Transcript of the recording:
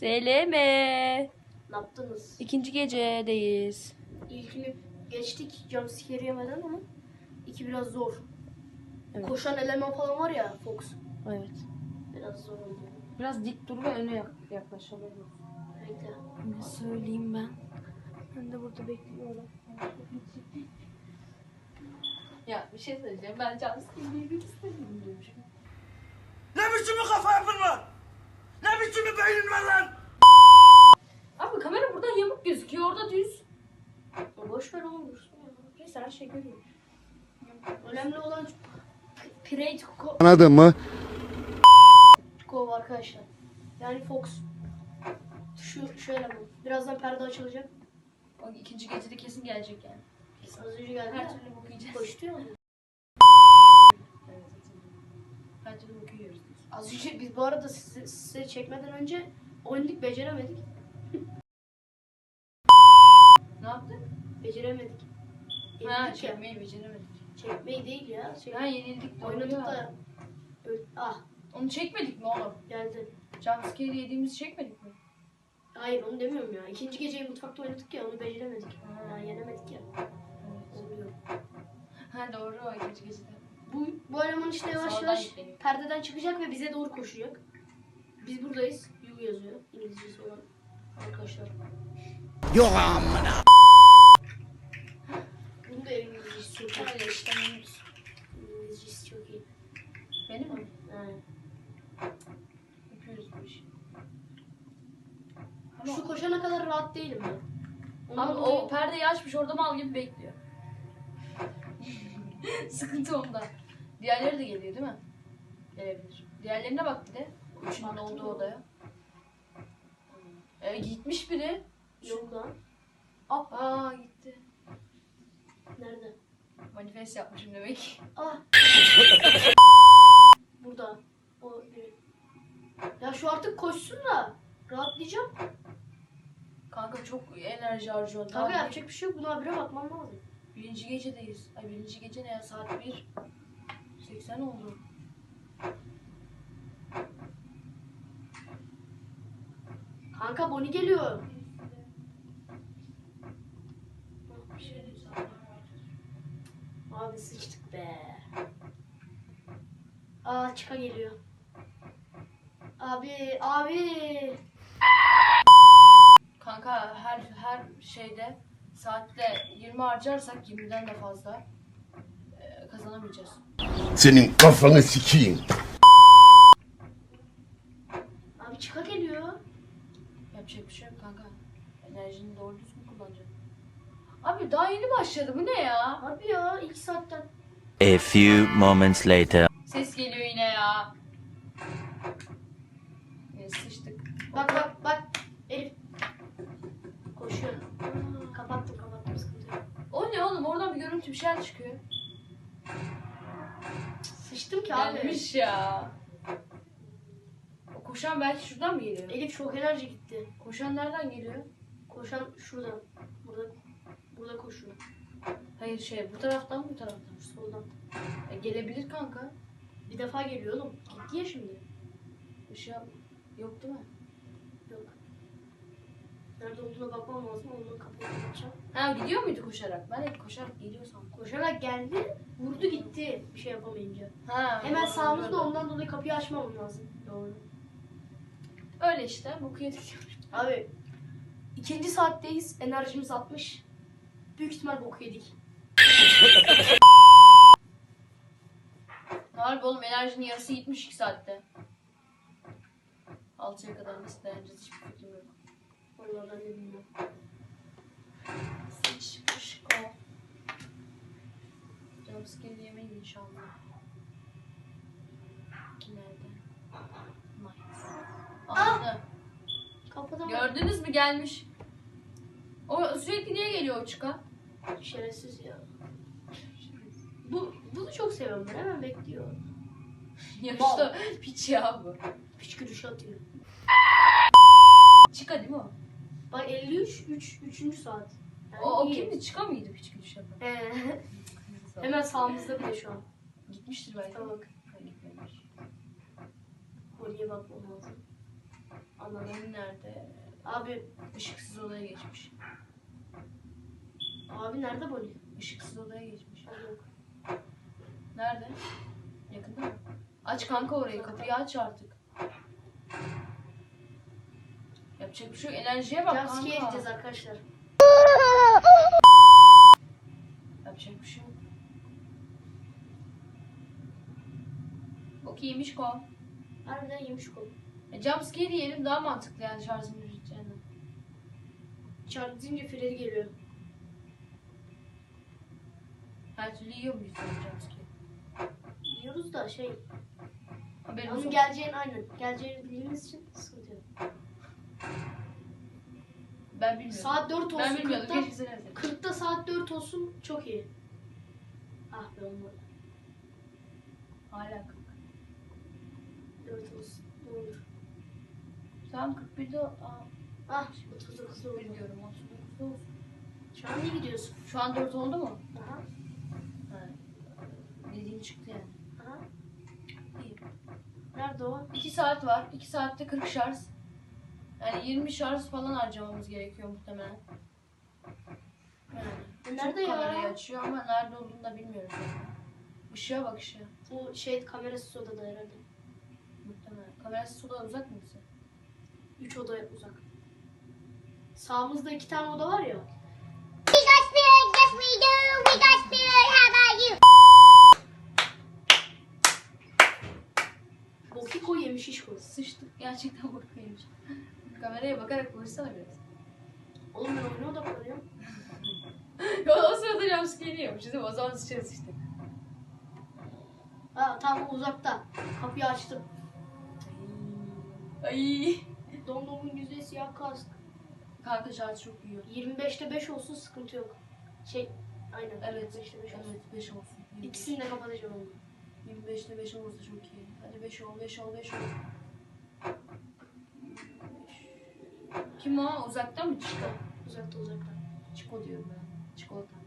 Seleme. Ne yaptınız? İkinci gecedeyiz. İlkini geçtik jumpscare yemeden ama iki biraz zor. Evet. Koşan eleman falan var ya Fox. Evet. Biraz zor oldu. Biraz dik dur ve öne yak- yaklaşalım. Bekle. Ne söyleyeyim ben? Ben de burada bekliyorum. ya bir şey söyleyeceğim. Ben Jumpscare yemek istemiyorum diyormuşum. Ne biçim bir kafa yapın lan? Ne biçim bir beynin var lan? Abi kamera buradan yamuk Orada düz. Ya Boş ver oğlum dursun ya. Neyse her şey görüyor. Önemli olan Pirate Ko- Anladın mı? Kov arkadaşlar. Yani Fox. Şu şöyle bu. Birazdan perde açılacak. O ikinci gecede kesin gelecek yani. Az önce geldi. Her türlü bok yiyeceğiz. Koştu ya. Evet. Her türlü biz. Az önce biz bu arada size, size çekmeden önce oynadık beceremedik. Ne yaptık? Beceremedik. Ha Yenildik ya. çekmeyi beceremedik. Çekmeyi değil ya. Çek... Ya yenildik. Oynadık da. Ah Onu çekmedik mi oğlum? geldi. Jumpscare yediğimizi çekmedik mi? Hayır onu demiyorum ya. İkinci geceyi mutfakta oynadık ya onu beceremedik. Ha, yenemedik ya. Oluyor. Ha doğru o ikinci gecede. Bu, bu eleman işte yavaş Sağdan yavaş yükleniyor. perdeden çıkacak ve bize doğru koşacak. Biz buradayız. You yazıyor. İngilizcesi olan arkadaşlar. Yok amına. Bunun da İngilizcesi çok iyi. Öyle işte. İngilizcesi çok iyi. Benim mi? He. Yapıyoruz bu işi. Ama, Şu koşana kadar rahat değilim ben. Ondan Abi dolayı- o perdeyi açmış orada mal gibi bekliyor. Sıkıntı onda. Diğerleri de geliyor değil mi? Gelebilir. Diğerlerine bak bir de. Üçünün olduğu odaya. E, gitmiş biri. Yok lan. Aa gitti. Nerede? Manifest yapmışım demek. Ah. Burada. O biri. Ya şu artık koşsun da rahatlayacağım. Kanka çok enerji harcıyor. Kanka Daha yapacak bir şey yok. Buna habire bakmam lazım. Birinci gecedeyiz. Ay birinci gece ne ya? Saat 1. 80 oldu. Kanka Bonnie geliyor. Bir şey değil saat. Abi sıçtık be. Aa çıka geliyor. Abi abi. Kanka her her şeyde saatte 20 harcarsak 20'den de fazla e, kazanamayacağız. Senin kafanı sikeyim. Abi çıka geliyor. Yapacak bir şey yok kanka. Enerjini doğru düzgün kullanacaksın. Abi daha yeni başladı bu ne ya? Abi ya ilk saatten. A few moments later. Ses geliyor yine ya. Yine sıçtık. Bak bak bak. Elif. Koşuyor. Aa, kapattım kapattım sıkıntı yok. O ne oğlum oradan bir görüntü bir şeyler çıkıyor. Sıçtım ki abi. Gelmiş ya. O koşan belki şuradan mı geliyor? Elif çok enerji gitti. Koşan nereden geliyor? Koşan şuradan. Burada burada koşuyor. Hayır şey bu taraftan mı bu taraftan? Soldan. E, gelebilir kanka. Bir defa geliyor oğlum. Gitti ya şimdi. Işığı yok değil mi? Yok. Nerede olduğuna bakmam lazım. Onu kapıyı kapatacağım. Ha gidiyor muydu koşarak? Ben hep koşarak geliyor sandım. Koşarak geldi. Vurdu gitti. Bir şey yapamayınca. Ha, Hemen doğru, sağımızda doğru. ondan dolayı kapıyı açmam lazım. Doğru. Öyle işte. Bu yedik. Abi ikinci saatteyiz. Enerjimiz 60. Büyük ihtimal boku yedik. Harbi oğlum enerjinin yarısı 72 saatte. 6'ya kadar nasıl dayanacağız hiçbir fikrim yok. Vallahi ben de bilmiyorum. Sıç pışko. Jumpscare yemeyin inşallah. Nerede? Nice. Aldı. Kapıda mı? Gördünüz mü gelmiş. O sürekli niye geliyor o çıka? Şerefsiz ya. Bu, bunu çok seviyorum ben. Hemen bekliyor. Yaşta piç ya bu. Püskürüş atıyor. Çıka değil mi o? Bak 53, 3, 3. saat. Yani O, o iyi. kimdi? Çıka mıydı piç gülüş yapan? Ee, hemen sağımızda bile şu an. Gitmiştir belki. Tamam. Gitmemiş. Kolye bakmam lazım. Anladım. Nerede? Abi, Işıksız odaya geçmiş. Abi nerede Bonnie? Işıksız odaya geçmiş. Yok. Nerede? Yakında mı? Aç kanka orayı. Kapıyı aç artık. Yapacak bir şey yok. Enerjiye bak Jumpscare kanka. edeceğiz arkadaşlar. Yapacak bir şey yok. Bok ko. Harbiden yemiş kolu. E, jumpscare yiyelim daha mantıklı yani şarjın biteceğine. Charlie deyince Freddy geliyor. Her türlü yiyor muyuz jumpscare? Biliyoruz da şey, Haberimiz onun yok. geleceğini aynen. Geleceğini bildiğimiz için sıkıntı yok. Ben bilmiyorum. Saat 4 olsun. ben bilmiyordum. 40'ta, Keşke sen öyle. 40'ta saat 4 olsun çok iyi. Ah be olmadı. Hala 40. 4 olsun. Ne olur. Tamam 41'de aa, Ah 39'da oldu. bilmiyorum 39'da olsun. Şu an iyi gidiyorsun. Şu an 4 oldu mu? Aha. Ha. Dediğin çıktı yani. Aha. İyi. Nerede o? 2 saat var. 2 saatte 40 şarj. Yani 20 şarj falan harcamamız gerekiyor muhtemelen. Yani. Nerede Çok kamerayı ya? açıyor ama nerede olduğunu da bilmiyoruz. Işığa bak ışığa. Bu şey kamerası odada herhalde. Muhtemelen. Kamerası suda uzak mı bize? 3 oda uzak. Sağımızda iki tane oda var ya. We got spirit, yes we do. We got spirit, Bokiko yemiş iş koy. Sıçtık. Gerçekten bakıyormuş. Kameraya bakarak konuşsana biraz. Oğlum ben oyuna odaklanıyorum. o, o sırada jumpscare yiyormuş. Değil mi? O zaman sıçarız işte. Ha tamam o uzakta. Kapıyı açtım. Ay. Domdom'un yüzde siyah kask. Kanka şarj çok yiyor. 25'te 5 olsun sıkıntı yok. Şey aynen. Evet. 25'te 5 olsun. Evet 5 olsun. İkisini de kapatacağım onu. 25'te 5 olursa çok iyi. Hadi 5 ol, 5 ol, 5 ol. Kim o? Uzaktan mı çıktı? Uzakta uzakta. Çiko diyorum ben. Çikolata.